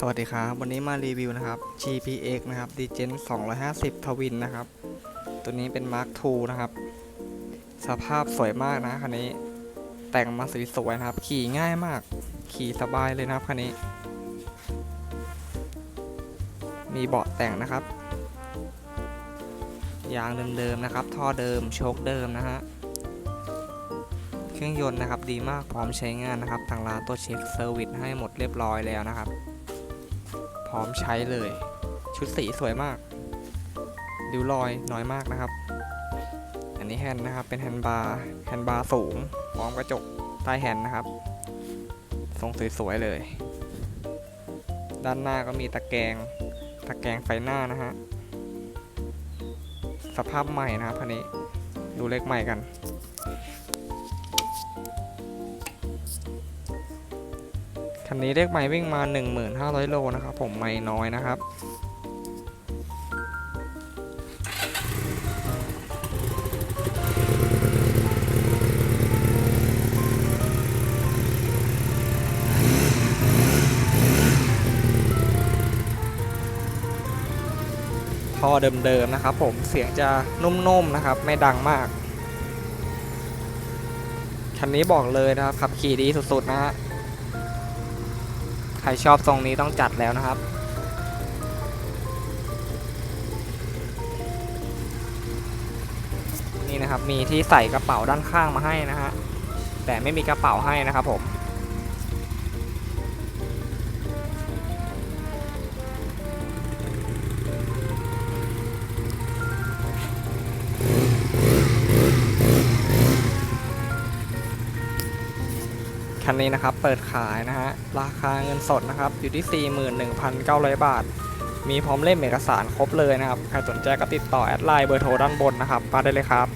สวัสดีครับ วันนี้มารีวิวนะครับ GPX นะครับ d g e n 250 ทวินนะครับ ตัวนี้เป็น Mark II นะครับ สภาพสวยมากนะคันนี้ แต่งมาสวยๆนะครับ ขี่ง่ายมาก ขี่สบายเลยนะครับคันนี้ มีเบาะแต่งนะครับ ยางเดิมๆนะครับ ท่อเดิม โชคเดิมนะฮะ เครื่องยนต์นะครับดีมากพร้อมใช้งานนะครับ ทางร้านตัวเช็คเซอร์วิสให้หมดเรียบร้อยแล้วนะครับ ร้อมใช้เลย ชุดสีสวยมากริ้วรอยน้อยมากนะครับ อันนี้แฮนด์นะครับ เป็นแฮนด์บาร์แฮนด์บาร์สูงพร้อมกระจกใต้แฮนด์นะครับ ทรงสวยๆเลย ด้านหน้าก็มีตะแกรงตะแกรงไฟหน้านะฮะสภาพใหม่นะครับคันนี้ดูเล็กใหม่กัน คันนี้เลขไม้วิ่งมา 1,500 โลนะครับผมไม่น้อยนะครับท่อเดิมๆนะครับผมเสียงจะนุ่มๆนะครับ ไม่ดังมาก คันนี้บอกเลยนะครับขับขี่ดีสุดๆนะฮะ ครชอบทรงนี้ต้องจัดแล้วนะครับนี่นะครับมีที่ใส่กระเป๋าด้านข้างมาให้นะฮะแต่ไม่มีกระเป๋าให้นะครับผม คันนี้นะครับเปิดขายนะฮะราคาเงินสดนะครับอยู่ที่ 41,900 บาท มีพร้อมเล่มเอกสารครบเลยนะครับใครสนใจก็ติดต่อแอดไลน์เบอร์โทรด้านบนนะครับมาได้เลยครับ